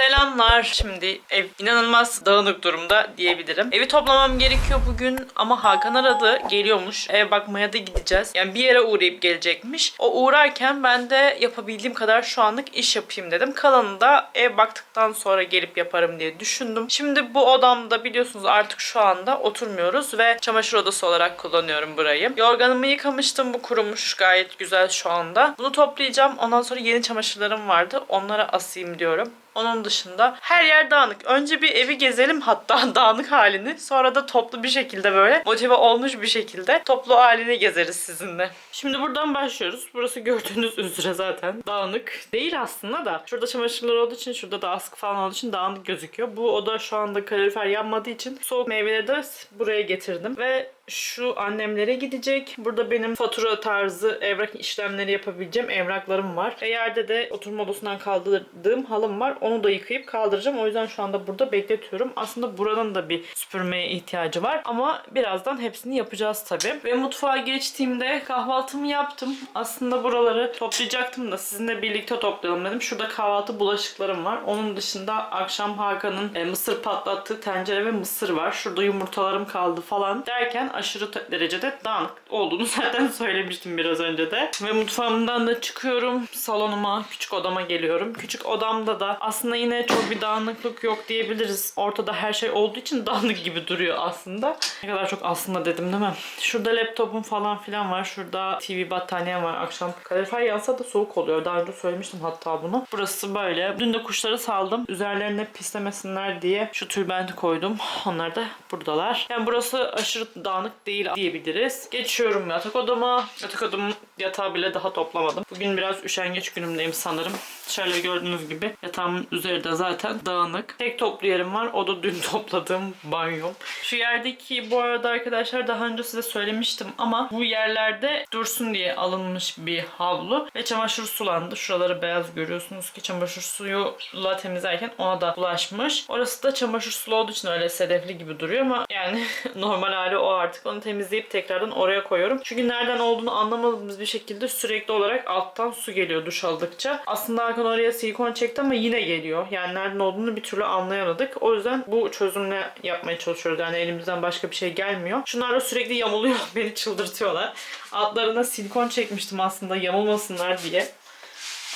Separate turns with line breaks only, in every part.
Selamlar. Şimdi ev inanılmaz dağınık durumda diyebilirim. Evi toplamam gerekiyor bugün ama Hakan aradı. Geliyormuş. Eve bakmaya da gideceğiz. Yani bir yere uğrayıp gelecekmiş. O uğrarken ben de yapabildiğim kadar şu anlık iş yapayım dedim. Kalanını da ev baktıktan sonra gelip yaparım diye düşündüm. Şimdi bu odamda biliyorsunuz artık şu anda oturmuyoruz ve çamaşır odası olarak kullanıyorum burayı. Yorganımı yıkamıştım. Bu kurumuş gayet güzel şu anda. Bunu toplayacağım. Ondan sonra yeni çamaşırlarım vardı. Onlara asayım diyorum. Onun dışında her yer dağınık. Önce bir evi gezelim hatta dağınık halini. Sonra da toplu bir şekilde böyle motive olmuş bir şekilde toplu halini gezeriz sizinle. Şimdi buradan başlıyoruz. Burası gördüğünüz üzere zaten dağınık. Değil aslında da. Şurada çamaşırlar olduğu için şurada da askı falan olduğu için dağınık gözüküyor. Bu oda şu anda kalorifer yanmadığı için soğuk meyveleri de buraya getirdim. Ve şu annemlere gidecek. Burada benim fatura tarzı evrak işlemleri yapabileceğim evraklarım var. Ve yerde de oturma odasından kaldırdığım halım var. Onu da yıkayıp kaldıracağım. O yüzden şu anda burada bekletiyorum. Aslında buranın da bir süpürmeye ihtiyacı var. Ama birazdan hepsini yapacağız tabii. Ve mutfağa geçtiğimde kahvaltımı yaptım. Aslında buraları toplayacaktım da sizinle birlikte toplayalım dedim. Şurada kahvaltı bulaşıklarım var. Onun dışında akşam Hakan'ın e, mısır patlattığı tencere ve mısır var. Şurada yumurtalarım kaldı falan derken aşırı derecede dağınık olduğunu zaten söylemiştim biraz önce de. Ve mutfağımdan da çıkıyorum. Salonuma, küçük odama geliyorum. Küçük odamda da aslında yine çok bir dağınıklık yok diyebiliriz. Ortada her şey olduğu için dağınık gibi duruyor aslında. Ne kadar çok aslında dedim değil mi? Şurada laptopum falan filan var. Şurada TV battaniyem var. Akşam kalorifer yansa da soğuk oluyor. Daha önce söylemiştim hatta bunu. Burası böyle. Dün de kuşları saldım. Üzerlerine pislemesinler diye şu tülbenti koydum. Onlar da buradalar. Yani burası aşırı dağınık değil diyebiliriz. Geçiyorum yatak odama. Yatak odamın yatağı bile daha toplamadım. Bugün biraz üşengeç günümdeyim sanırım. Şöyle gördüğünüz gibi yatağımın üzeri de zaten dağınık. Tek toplu yerim var. O da dün topladığım banyom. Şu yerdeki bu arada arkadaşlar daha önce size söylemiştim ama bu yerlerde dursun diye alınmış bir havlu ve çamaşır sulandı. Şuraları beyaz görüyorsunuz ki çamaşır suyuyla temizlerken ona da bulaşmış. Orası da çamaşır sulu olduğu için öyle sedefli gibi duruyor ama yani normal hali o artık. Onu temizleyip tekrardan oraya koyuyorum. Çünkü nereden olduğunu anlamadığımız bir şekilde sürekli olarak alttan su geliyor duş aldıkça. Aslında Hakan oraya silikon çekti ama yine geliyor. Yani nereden olduğunu bir türlü anlayamadık. O yüzden bu çözümle yapmaya çalışıyoruz. Yani elimizden başka bir şey gelmiyor. Şunlar da sürekli yamuluyor. Beni çıldırtıyorlar. Altlarına silikon çekmiştim aslında yamulmasınlar diye.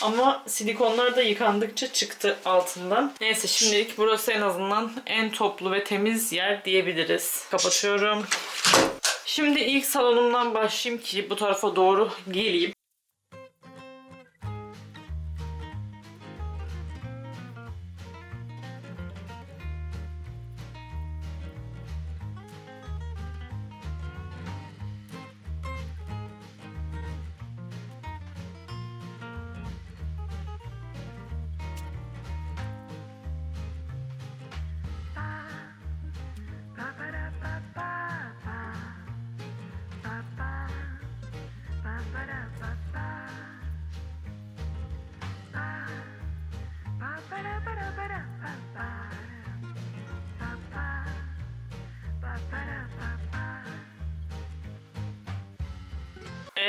Ama silikonlar da yıkandıkça çıktı altından. Neyse şimdilik burası en azından en toplu ve temiz yer diyebiliriz. Kapatıyorum. Şimdi ilk salonumdan başlayayım ki bu tarafa doğru geleyim.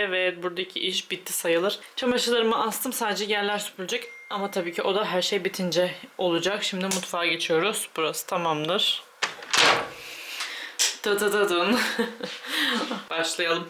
Evet buradaki iş bitti sayılır. Çamaşırlarımı astım sadece yerler süpürecek. Ama tabii ki o da her şey bitince olacak. Şimdi mutfağa geçiyoruz. Burası tamamdır. Dıdıdıdın. Başlayalım.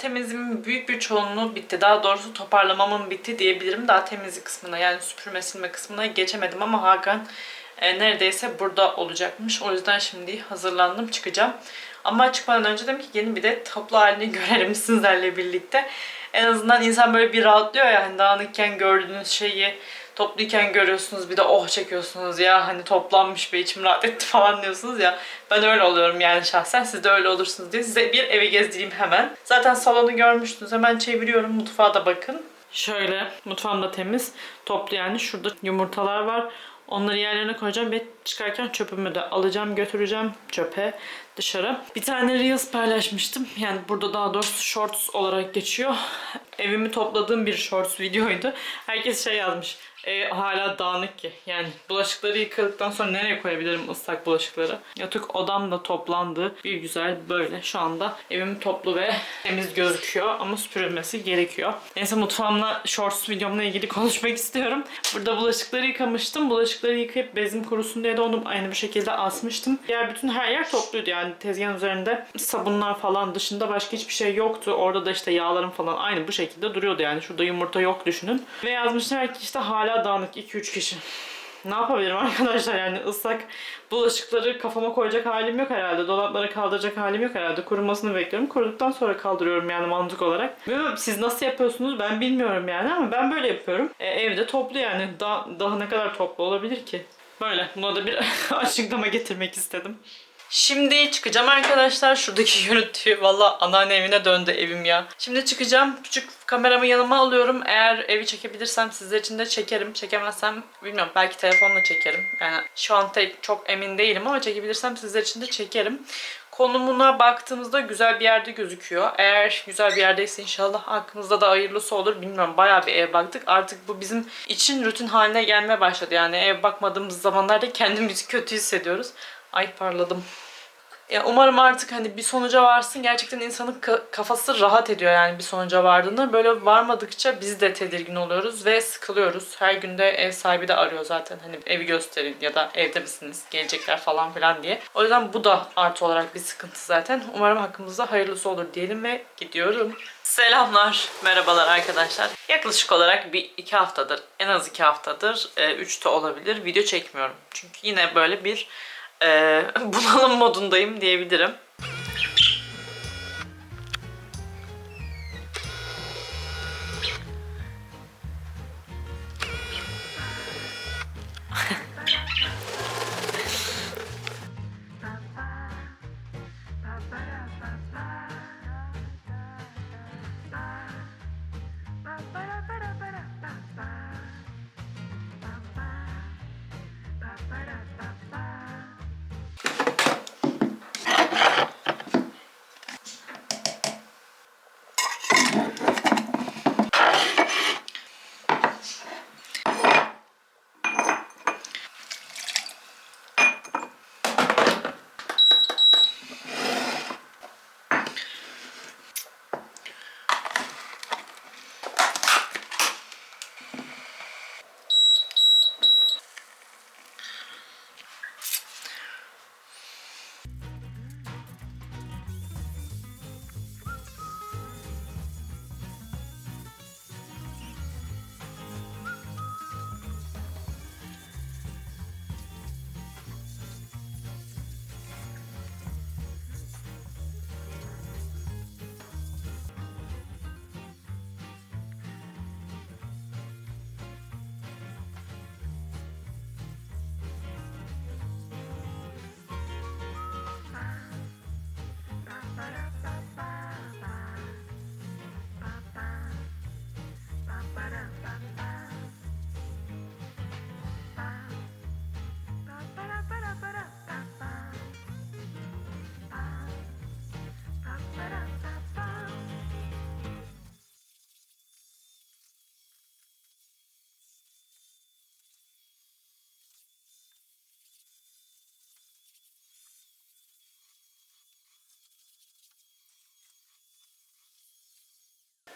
Temizliğimin büyük bir çoğunluğu bitti. Daha doğrusu toparlamamın bitti diyebilirim. Daha temizlik kısmına yani süpürme silme kısmına geçemedim ama Hakan e, neredeyse burada olacakmış. O yüzden şimdi hazırlandım çıkacağım. Ama çıkmadan önce dedim ki gelin bir de toplu halini görelim sizlerle birlikte. En azından insan böyle bir rahatlıyor ya hani dağınıkken gördüğünüz şeyi topluyken görüyorsunuz bir de oh çekiyorsunuz ya hani toplanmış be içim rahat etti falan diyorsunuz ya. Ben öyle oluyorum yani şahsen siz de öyle olursunuz diye size bir evi gezdireyim hemen. Zaten salonu görmüştünüz hemen çeviriyorum mutfağa da bakın. Şöyle mutfağım da temiz toplu yani şurada yumurtalar var. Onları yerlerine koyacağım ve çıkarken çöpümü de alacağım götüreceğim çöpe dışarı. Bir tane Reels paylaşmıştım. Yani burada daha doğrusu Shorts olarak geçiyor. Evimi topladığım bir Shorts videoydu. Herkes şey yazmış. E, hala dağınık ki. Yani bulaşıkları yıkadıktan sonra nereye koyabilirim ıslak bulaşıkları? Yatak odam da toplandı. Bir güzel böyle. Şu anda evim toplu ve temiz gözüküyor ama süpürülmesi gerekiyor. Neyse mutfağımla shorts videomla ilgili konuşmak istiyorum. Burada bulaşıkları yıkamıştım. Bulaşıkları yıkayıp bezim kurusun diye de onu aynı bir şekilde asmıştım. Diğer bütün her yer topluydu yani tezgahın üzerinde sabunlar falan dışında başka hiçbir şey yoktu. Orada da işte yağlarım falan aynı bu şekilde duruyordu yani. Şurada yumurta yok düşünün. Ve yazmışlar ki işte hala dağınık 2-3 kişi. Ne yapabilirim arkadaşlar yani ıslak bulaşıkları kafama koyacak halim yok herhalde. Dolaplara kaldıracak halim yok herhalde. Kurumasını bekliyorum. Kuruduktan sonra kaldırıyorum yani mantık olarak. Bilmiyorum siz nasıl yapıyorsunuz ben bilmiyorum yani ama ben böyle yapıyorum. E, evde toplu yani. Da, daha ne kadar toplu olabilir ki? Böyle. Buna da bir açıklama getirmek istedim. Şimdi çıkacağım arkadaşlar. Şuradaki görüntü valla anneanne evine döndü evim ya. Şimdi çıkacağım. Küçük kameramı yanıma alıyorum. Eğer evi çekebilirsem sizler için de çekerim. Çekemezsem bilmiyorum belki telefonla çekerim. Yani şu an çok emin değilim ama çekebilirsem sizler için de çekerim. Konumuna baktığımızda güzel bir yerde gözüküyor. Eğer güzel bir yerdeyse inşallah aklımızda da hayırlısı olur. Bilmiyorum bayağı bir ev baktık. Artık bu bizim için rutin haline gelmeye başladı. Yani ev bakmadığımız zamanlarda kendimizi kötü hissediyoruz. Ay parladım. Ya umarım artık hani bir sonuca varsın. Gerçekten insanın ka- kafası rahat ediyor yani bir sonuca vardığında. Böyle varmadıkça biz de tedirgin oluyoruz ve sıkılıyoruz. Her günde ev sahibi de arıyor zaten. Hani evi gösterin ya da evde misiniz, gelecekler falan filan diye. O yüzden bu da artı olarak bir sıkıntı zaten. Umarım hakkımızda hayırlısı olur diyelim ve gidiyorum. Selamlar, merhabalar arkadaşlar. Yaklaşık olarak bir iki haftadır, en az iki haftadır, e, üç de olabilir video çekmiyorum. Çünkü yine böyle bir e, bunalım modundayım diyebilirim.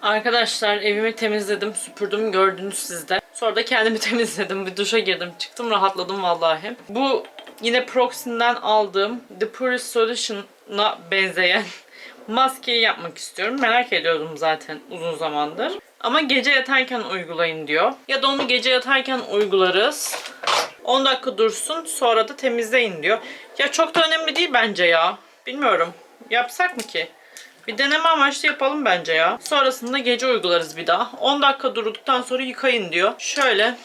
Arkadaşlar evimi temizledim, süpürdüm gördünüz sizde. Sonra da kendimi temizledim. Bir duşa girdim, çıktım, rahatladım vallahi. Bu yine Proxy'den aldığım The Purest Solution'a benzeyen maskeyi yapmak istiyorum. Merak ediyordum zaten uzun zamandır. Ama gece yatarken uygulayın diyor. Ya da onu gece yatarken uygularız. 10 dakika dursun sonra da temizleyin diyor. Ya çok da önemli değil bence ya. Bilmiyorum. Yapsak mı ki? Bir deneme amaçlı yapalım bence ya. Sonrasında gece uygularız bir daha. 10 dakika durduktan sonra yıkayın diyor. Şöyle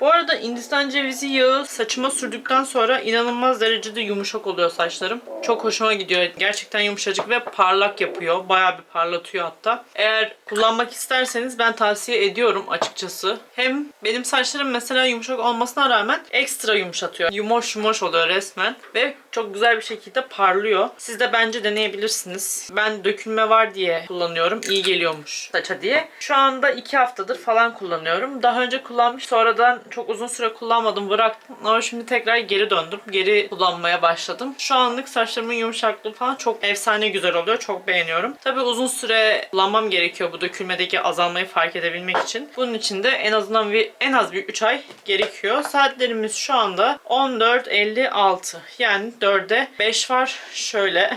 Bu arada Hindistan cevizi yağı saçıma sürdükten sonra inanılmaz derecede yumuşak oluyor saçlarım. Çok hoşuma gidiyor. Gerçekten yumuşacık ve parlak yapıyor. Bayağı bir parlatıyor hatta. Eğer kullanmak isterseniz ben tavsiye ediyorum açıkçası. Hem benim saçlarım mesela yumuşak olmasına rağmen ekstra yumuşatıyor. Yumoş yumoş oluyor resmen. Ve çok güzel bir şekilde parlıyor. Siz de bence deneyebilirsiniz. Ben dökülme var diye kullanıyorum. İyi geliyormuş saça diye. Şu anda 2 haftadır falan kullanıyorum. Daha önce kullanmış sonradan çok uzun süre kullanmadım bıraktım. Ama şimdi tekrar geri döndüm. Geri kullanmaya başladım. Şu anlık saçlarımın yumuşaklığı falan çok efsane güzel oluyor. Çok beğeniyorum. Tabii uzun süre kullanmam gerekiyor bu dökülmedeki azalmayı fark edebilmek için. Bunun için de en azından bir en az bir 3 ay gerekiyor. Saatlerimiz şu anda 14.56. Yani 4'e 5 var. Şöyle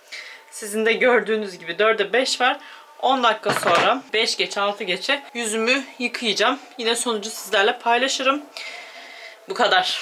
sizin de gördüğünüz gibi 4'e 5 var. 10 dakika sonra 5 geç 6 geçe yüzümü yıkayacağım. Yine sonucu sizlerle paylaşırım. Bu kadar.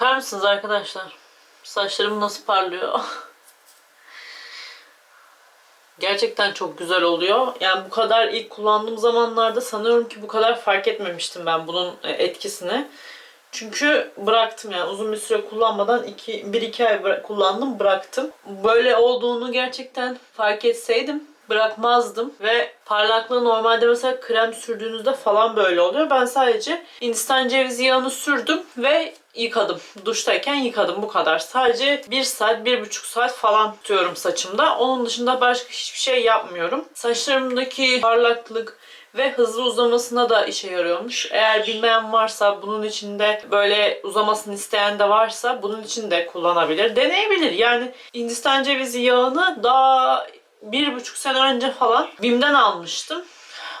Bakar mısınız arkadaşlar? Saçlarım nasıl parlıyor? Gerçekten çok güzel oluyor. Yani bu kadar ilk kullandığım zamanlarda sanıyorum ki bu kadar fark etmemiştim ben bunun e, etkisini. Çünkü bıraktım yani uzun bir süre kullanmadan 1-2 ay kullandım bıraktım. Böyle olduğunu gerçekten fark etseydim bırakmazdım ve parlaklığı normalde mesela krem sürdüğünüzde falan böyle oluyor. Ben sadece Hindistan cevizi yağını sürdüm ve yıkadım. Duştayken yıkadım bu kadar. Sadece 1 saat, 1,5 saat falan tutuyorum saçımda. Onun dışında başka hiçbir şey yapmıyorum. Saçlarımdaki parlaklık ve hızlı uzamasına da işe yarıyormuş. Eğer bilmeyen varsa bunun içinde böyle uzamasını isteyen de varsa bunun için de kullanabilir. Deneyebilir. Yani Hindistan cevizi yağını daha bir buçuk sene önce falan BİM'den almıştım.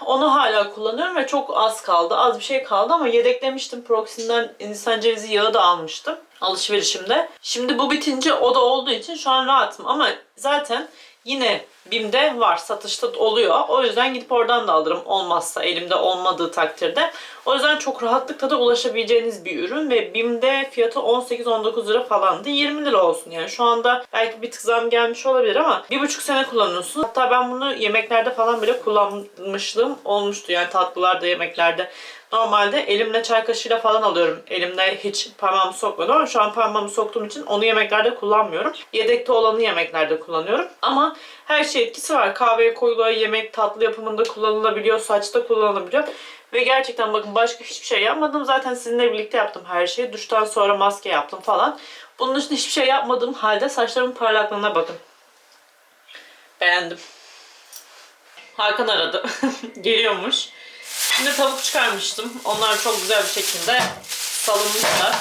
Onu hala kullanıyorum ve çok az kaldı. Az bir şey kaldı ama yedeklemiştim. Proxy'den Hindistan cevizi yağı da almıştım alışverişimde. Şimdi bu bitince o da olduğu için şu an rahatım ama zaten yine BİM'de var satışta oluyor. O yüzden gidip oradan da alırım olmazsa elimde olmadığı takdirde. O yüzden çok rahatlıkla da ulaşabileceğiniz bir ürün ve BİM'de fiyatı 18-19 lira falandı. 20 lira olsun yani. Şu anda belki bir tık zam gelmiş olabilir ama bir buçuk sene kullanıyorsun. Hatta ben bunu yemeklerde falan bile kullanmışlığım olmuştu. Yani tatlılarda, yemeklerde. Normalde elimle çay kaşığıyla falan alıyorum. Elimle hiç parmağımı sokmadım ama şu an parmağımı soktuğum için onu yemeklerde kullanmıyorum. Yedekte olanı yemeklerde kullanıyorum. Ama her şey etkisi var. Kahveye koyuluyor, yemek, tatlı yapımında kullanılabiliyor, saçta kullanılabiliyor. Ve gerçekten bakın başka hiçbir şey yapmadım. Zaten sizinle birlikte yaptım her şeyi. Duştan sonra maske yaptım falan. Bunun dışında hiçbir şey yapmadığım halde saçlarımın parlaklığına bakın. Beğendim. Hakan aradı. Geliyormuş. Şimdi tavuk çıkarmıştım. Onlar çok güzel bir şekilde salınmışlar.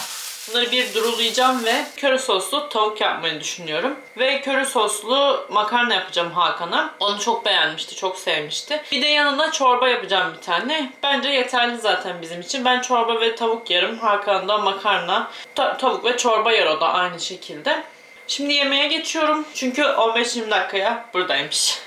Bunları bir durulayacağım ve köri soslu tavuk yapmayı düşünüyorum. Ve köri soslu makarna yapacağım Hakan'a. Onu çok beğenmişti, çok sevmişti. Bir de yanına çorba yapacağım bir tane. Bence yeterli zaten bizim için. Ben çorba ve tavuk yerim. Hakan da makarna, ta- tavuk ve çorba yer o da aynı şekilde. Şimdi yemeğe geçiyorum. Çünkü 15-20 dakikaya buradaymış.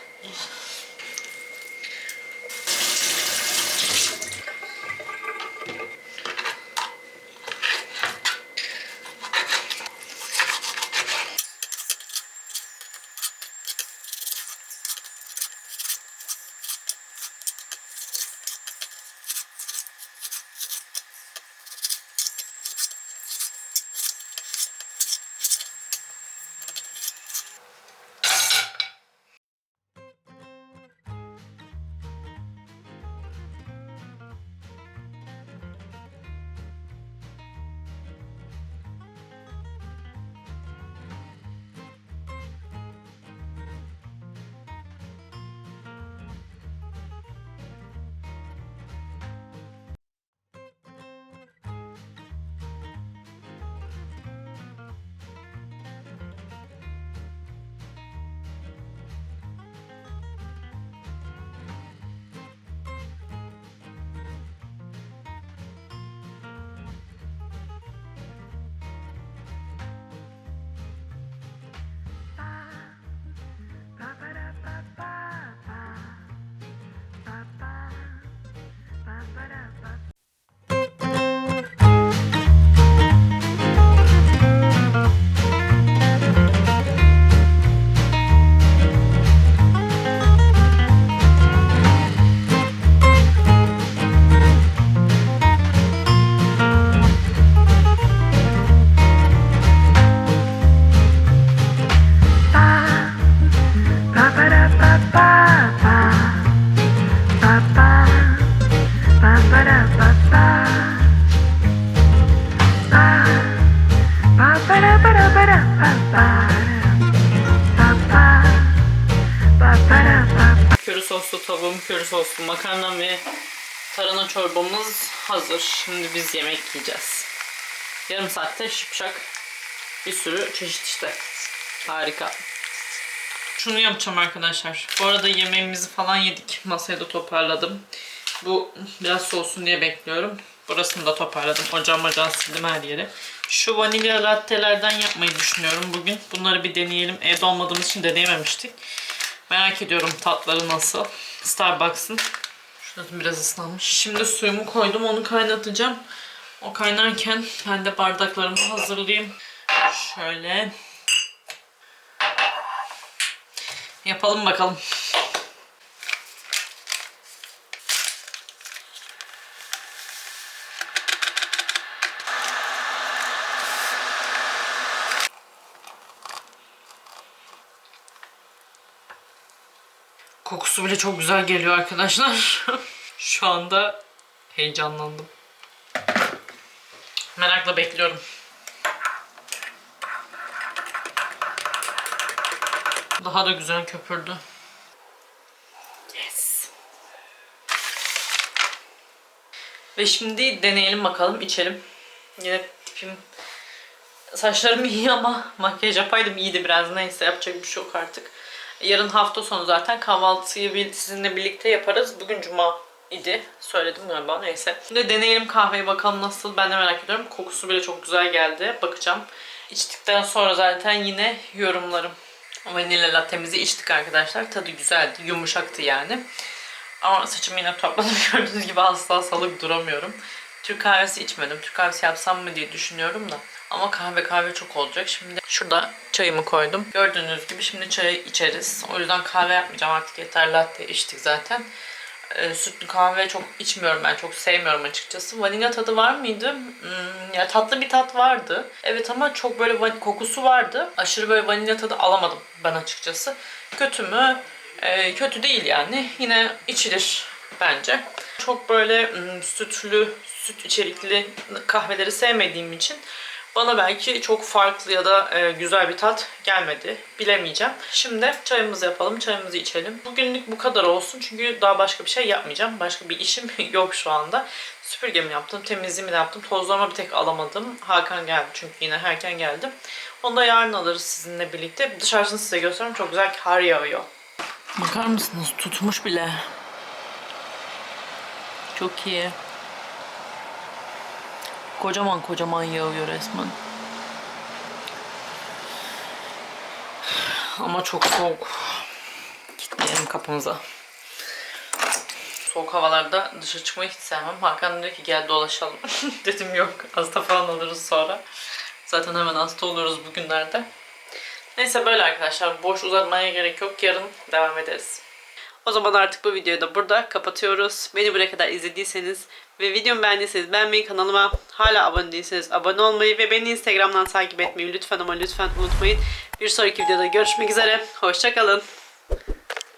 Çorbamız hazır. Şimdi biz yemek yiyeceğiz. Yarım saatte şıpşak bir sürü çeşit işte. Harika. Şunu yapacağım arkadaşlar. Bu arada yemeğimizi falan yedik. Masayı da toparladım. Bu biraz soğusun diye bekliyorum. Burasını da toparladım. Ocağım ocağım sildim her yeri. Şu vanilya lattelerden yapmayı düşünüyorum bugün. Bunları bir deneyelim. Evde olmadığımız için deneyememiştik. Merak ediyorum tatları nasıl. Starbucks'ın. Şurası biraz ıslanmış. Şimdi suyumu koydum. Onu kaynatacağım. O kaynarken ben de bardaklarımı hazırlayayım. Şöyle. Yapalım bakalım. Kokusu bile çok güzel geliyor arkadaşlar. Şu anda heyecanlandım. Merakla bekliyorum. Daha da güzel köpürdü. Yes. Ve şimdi deneyelim bakalım, içelim. Yine tipim Saçlarım iyi ama makyaj yapaydım iyiydi biraz. Neyse yapacak bir şey yok artık. Yarın hafta sonu zaten kahvaltıyı sizinle birlikte yaparız. Bugün cuma idi. Söyledim galiba neyse. Şimdi deneyelim kahveyi bakalım nasıl. Ben de merak ediyorum. Kokusu bile çok güzel geldi. Bakacağım. İçtikten sonra zaten yine yorumlarım. Vanilya lattemizi içtik arkadaşlar. Tadı güzeldi. Yumuşaktı yani. Ama saçımı yine topladım. Gördüğünüz gibi asla salık duramıyorum. Türk kahvesi içmedim. Türk kahvesi yapsam mı diye düşünüyorum da. Ama kahve kahve çok olacak. Şimdi şurada çayımı koydum. Gördüğünüz gibi şimdi çayı içeriz. O yüzden kahve yapmayacağım artık yeter latte içtik zaten. Ee, sütlü kahve çok içmiyorum ben. Çok sevmiyorum açıkçası. Vanilya tadı var mıydı? Hmm, ya tatlı bir tat vardı. Evet ama çok böyle kokusu vardı. Aşırı böyle vanilya tadı alamadım ben açıkçası. Kötü mü? Ee, kötü değil yani. Yine içilir bence. Çok böyle hmm, sütlü, süt içerikli kahveleri sevmediğim için bana belki çok farklı ya da e, güzel bir tat gelmedi. Bilemeyeceğim. Şimdi çayımızı yapalım, çayımızı içelim. Bugünlük bu kadar olsun çünkü daha başka bir şey yapmayacağım. Başka bir işim yok şu anda. Süpürgemi yaptım, temizliğimi de yaptım. Tozlarımı bir tek alamadım. Hakan geldi çünkü yine erken geldim. Onu da yarın alırız sizinle birlikte. Dışarısını size göstereyim. Çok güzel kar yağıyor. Bakar mısınız? Tutmuş bile. Çok iyi. Kocaman kocaman yağıyor resmen. Ama çok soğuk. Kilitleyelim kapımıza. Soğuk havalarda dışarı çıkmayı hiç sevmem. Hakan diyor ki gel dolaşalım. Dedim yok. Hasta falan oluruz sonra. Zaten hemen hasta oluruz bugünlerde. Neyse böyle arkadaşlar. Boş uzatmaya gerek yok. Yarın devam ederiz. O zaman artık bu videoyu da burada kapatıyoruz. Beni buraya kadar izlediyseniz ve videomu beğendiyseniz beğenmeyi, kanalıma hala abone değilseniz abone olmayı ve beni Instagram'dan takip etmeyi lütfen ama lütfen unutmayın. Bir sonraki videoda görüşmek üzere. Hoşçakalın.